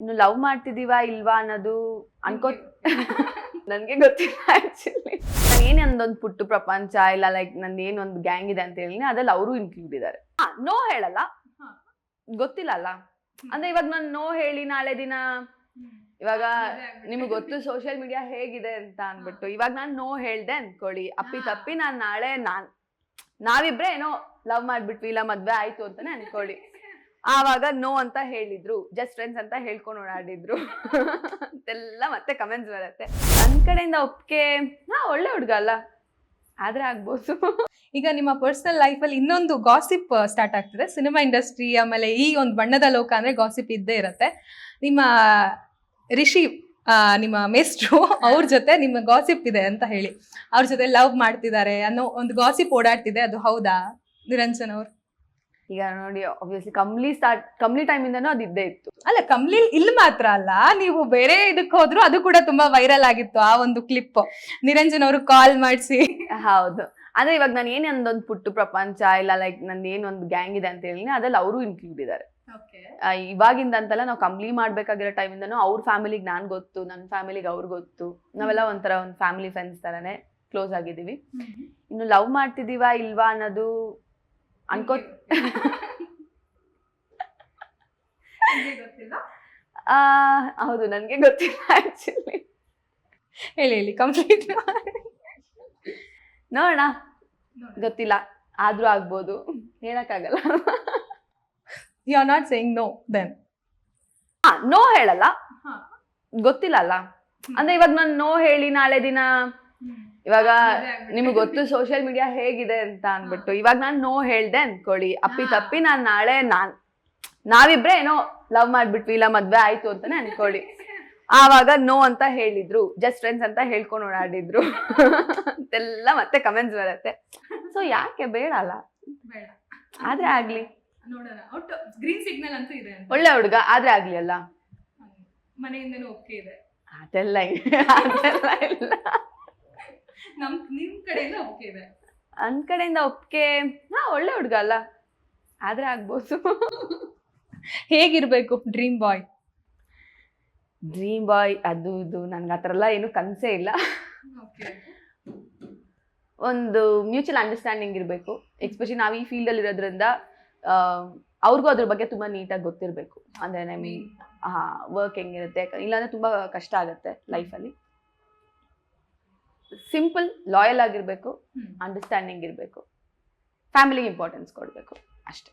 ಇನ್ನು ಲವ್ ಮಾಡ್ತಿದೀವಾ ಇಲ್ವಾ ಅನ್ನೋದು ಅನ್ಕೋ ನನ್ಗೆ ಗೊತ್ತಿಲ್ಲ ಆಕ್ಚುಲಿ ನಾನು ಏನೇ ಅಂದೊಂದು ಪುಟ್ಟು ಪ್ರಪಂಚ ಇಲ್ಲ ಲೈಕ್ ನಂದು ಏನೊಂದು ಗ್ಯಾಂಗ್ ಇದೆ ಅಂತ ಹೇಳಿ ಅದ್ರಲ್ಲಿ ಅವರು ಇನ್ಕ್ಲೂಡ್ ಇದ್ದಾರೆ ನೋ ಹೇಳಲ್ಲ. ಗೊತ್ತಿಲ್ಲ ಅಲ್ಲ. ಅಂದ್ರೆ ಇವಾಗ ನಾನು ನೋ ಹೇಳಿ ನಾಳೆ ದಿನ ಇವಾಗ ನಿಮ್ಗೆ ಗೊತ್ತು ಸೋಷಿಯಲ್ ಮೀಡಿಯಾ ಹೇಗಿದೆ ಅಂತ ಅಂದ್ಬಿಟ್ಟು ಇವಾಗ ನಾನು ನೋ ಹೇಳ್ದೆ ಅನ್ಕೊಳ್ಳಿ. ಅಪ್ಪಿ. ತಪ್ಪಿ ನಾನು ನಾಳೆ ನಾನ್ ನಾವಿಬ್ರೆ ಏನೋ ಲವ್ ಮಾಡ್ಬಿಟ್ವಿ ಇಲ್ಲ ಮದ್ವೆ ಆಯ್ತು ಅಂತಾನೆ ಅನ್ಕೊಳ್ಳಿ. ಆವಾಗ ನೋ ಅಂತ ಹೇಳಿದ್ರು ಜಸ್ಟ್ ಫ್ರೆಂಡ್ಸ್ ಅಂತ ಹೇಳ್ಕೊಂಡು ಓಡಾಡಿದ್ರು. ಅಂತೆಲ್ಲ ಮತ್ತೆ ಕಮೆಂಟ್ಸ್ ಬರುತ್ತೆ. ನನ್ ಕಡೆಯಿಂದ ಒಪ್ಕೆ ಹಾ, ಒಳ್ಳೆ ಹುಡುಗ ಅಲ್ಲ. ಆದ್ರೆ ಆಗ್ಬೋದು. ಈಗ ನಿಮ್ಮ ಪರ್ಸನಲ್ ಲೈಫಲ್ಲಿ ಇನ್ನೊಂದು ಗಾಸಿಪ್ ಸ್ಟಾರ್ಟ್ ಆಗ್ತದೆ. ಸಿನಿಮಾ ಇಂಡಸ್ಟ್ರಿ ಆಮೇಲೆ ಈ ಒಂದು ಬಣ್ಣದ ಲೋಕ ಅಂದ್ರೆ ಗಾಸಿಪ್ ಇದ್ದೇ ಇರುತ್ತೆ. ನಿಮ್ಮ ರಿಷಿ ನಿಮ್ಮ ಮೇಸ್ಟ್ರು ಅವ್ರ ಜೊತೆ ನಿಮ್ಮ ಗಾಸಿಪ್ ಇದೆ ಅಂತ ಹೇಳಿ. ಅವ್ರ ಜೊತೆ ಲವ್ ಮಾಡ್ತಿದ್ದಾರೆ ಅನ್ನೋ ಒಂದು ಗಾಸಿಪ್ ಓಡಾಡ್ತಿದೆ. ಅದು ಹೌದಾ? ನಿರಂಜನ್ ಅವ್ರು? ಈಗ ನೋಡಿ ಆಬ್ವಿಯಸ್ಲಿ ಕಂಪ್ಲಿ ಸ್ಟಾರ್ಟ್ ಕಂಪ್ಲಿ ಇಂದನೂ ಅದು ಇದ್ದೇ ಇತ್ತು. ಅಲ್ಲ ಕಮ್ಲಿ ಇಲ್ಲಿ ಮಾತ್ರ ಅಲ್ಲ ನೀವು ಬೇರೆ ಇದಕ್ಕೆ ಹೋದ್ರು ಅದು ಕೂಡ ತುಂಬಾ ವೈರಲ್ ಆಗಿತ್ತು ಆ ಒಂದು ಕ್ಲಿಪ್ ನಿರಂಜನ್ ಅವರು ಕಾಲ್ ಮಾಡಿಸಿ. ಹೌದು. ಅಂದ್ರೆ ಇವಾಗ ನಾನು ಏನೇ ಅಂದೊಂದು ಪುಟ್ಟು ಪ್ರಪಂಚ ಇಲ್ಲ ಲೈಕ್ ನಂದು ಏನೊಂದು ಗ್ಯಾಂಗ್ ಇದೆ ಅಂತ ಹೇಳಿ ಅದ್ರಲ್ಲಿ ಅವರು ಇನ್ಕ್ಲೂಡ್ ಇದ್ದಾರೆ ಇವಾಗಿಂದ ಅಂತಲ್ಲ ನಾವು ಕಂಪ್ಲೀಟ್ ಮಾಡ್ಬೇಕಾಗಿರೋ ಟೈಮಿಂದನೂ ಅವ್ರ ಫ್ಯಾಮಿಲಿಗೆ ನಾನು ಗೊತ್ತು ನನ್ನ ಫ್ಯಾಮಿಲಿಗೆ ಅವ್ರು ಗೊತ್ತು. ನಾವೆಲ್ಲ ಒಂಥರ ಒಂದು ಫ್ಯಾಮಿಲಿ ಫ್ರೆಂಡ್ಸ್ ತರನೇ ಕ್ಲೋಸ್ ಆಗಿದ್ದೀವಿ. ಇನ್ನು ಲವ್ ಮಾಡ್ತಿದ್ದೀವಾ ಇಲ್ವಾ ಅನ್ನೋದು ಅನ್ಕೋ ಆ, ಹೌದು ನನಗೆ ಗೊತ್ತಿಲ್ಲ ಆಕ್ಚುಲಿ ಹೇಳಿ ಹೇಳಿ ಕಂಪ್ಲೀಟ್ ನೋಡೋಣ ಗೊತ್ತಿಲ್ಲ ಆದ್ರೂ ಆಗ್ಬೋದು ಹೇಳಕ್ಕಾಗಲ್ಲ you are not saying no then no ಹೇಳಲ್ಲ ಗೊತ್ತಿಲ್ಲ ಅಲ್ಲ ಅಂದ್ರೆ ಇವಾಗ ನಾನು ನೋ ಹೇಳಿ ನಾಳೆ ದಿನ. ಇವಾಗ ನಿಮ್ಗೆ ಗೊತ್ತು ಸೋಷಿಯಲ್ ಮೀಡಿಯಾ ಹೇಗಿದೆ ಅಂತ ಅನ್ಬಿಟ್ಟು ಇವಾಗ ನಾನು ನೋ ಹೇಳ್ದೆ ಅನ್ಕೊಳ್ಳಿ. ಅಪ್ಪಿ. ತಪ್ಪಿ ನಾನು ನಾಳೆ ನಾನ್ ನಾವಿಬ್ರೆ ಏನೋ ಲವ್ ಮಾಡ್ಬಿಟ್ವಿ ಇಲ್ಲ ಮದ್ವೆ ಆಯ್ತು ಅಂತಾನೆ ಅನ್ಕೊಳ್ಳಿ. ಆವಾಗ ನೋ ಅಂತ ಹೇಳಿದ್ರು. ಜಸ್ಟ್ ಫ್ರೆಂಡ್ಸ್ ಅಂತ ಹೇಳ್ಕೊಂಡು ಓಡಾಡಿದ್ರು. ಅಂತೆಲ್ಲ ಮತ್ತೆ ಕಮೆಂಟ್ಸ್ ಬರುತ್ತೆ. ಸೊ ಯಾಕೆ? ಬೇಡ ಅಲ್ಲ. ಆದ್ರೆ ಆಗ್ಲಿ. ನೋಡೋಣ. ಒಟ್ಟು ಗ್ರೀನ್ ಸಿಗ್ನಲ್ ಅಂತೂ ಇದೆ. ಒಳ್ಳೆ ಹುಡುಗ ಆದ್ರೆ ಆಗ್ಲಿ ಅಲ್ಲ. ಮನೆಯಿಂದನೂ ಓಕೆ ಇದೆ. ಅದೆಲ್ಲ. ಅದೆಲ್ಲ ಇಲ್ಲ. ನಮ್ ನಿಮ್ ಕಡೆಯಿಂದ ಒಪ್ಪಿಗೆ ಇದೆ. ನನ್ ಕಡೆಯಿಂದ ಒಪ್ಪಿಗೆ ಹಾ ಒಳ್ಳೆ ಹುಡುಗ ಅಲ್ಲ. ಆದ್ರೆ ಆಗ್ಬೋದು. ಹೇಗಿರ್ಬೇಕು ಡ್ರೀಮ್ ಬಾಯ್? ಡ್ರೀಮ್ ಬಾಯ್ ಅದು ಇದು ನನ್ಗೆ ಆ ಥರ ಎಲ್ಲ ಏನು ಕನಸೇ ಇಲ್ಲ. ಒಂದು ಮ್ಯೂಚುವಲ್ ಅಂಡರ್ಸ್ಟ್ಯಾಂಡಿಂಗ್ ಇರಬೇಕು. ಎಕ್ಸ್ಪೆಷಲಿ ನಾವು ಈ ಫೀಲ್ಡಲ್ಲಿ ಇರೋದ್ರಿಂದ ಅವ್ರಿಗೂ ಅದ್ರ ಬಗ್ಗೆ ತುಂಬ ನೀಟಾಗಿ ಗೊತ್ತಿರಬೇಕು. ಅಂದರೆ ನಮಗೆ ಹಾ ವರ್ಕ್ ಹೆಂಗಿರುತ್ತೆ ಇಲ್ಲಾಂದ್ರೆ ತುಂಬ ಕಷ್ಟ ಆಗುತ್ತೆ ಲೈಫಲ್ಲಿ ಸಿಂಪಲ್ ಲಾಯಲ್ ಆಗಿರಬೇಕು ಅಂಡರ್ಸ್ಟ್ಯಾಂಡಿಂಗ್ ಇರಬೇಕು. ಫ್ಯಾಮಿಲಿಗೆ ಇಂಪಾರ್ಟೆನ್ಸ್ ಕೊಡಬೇಕು. ಅಷ್ಟೇ.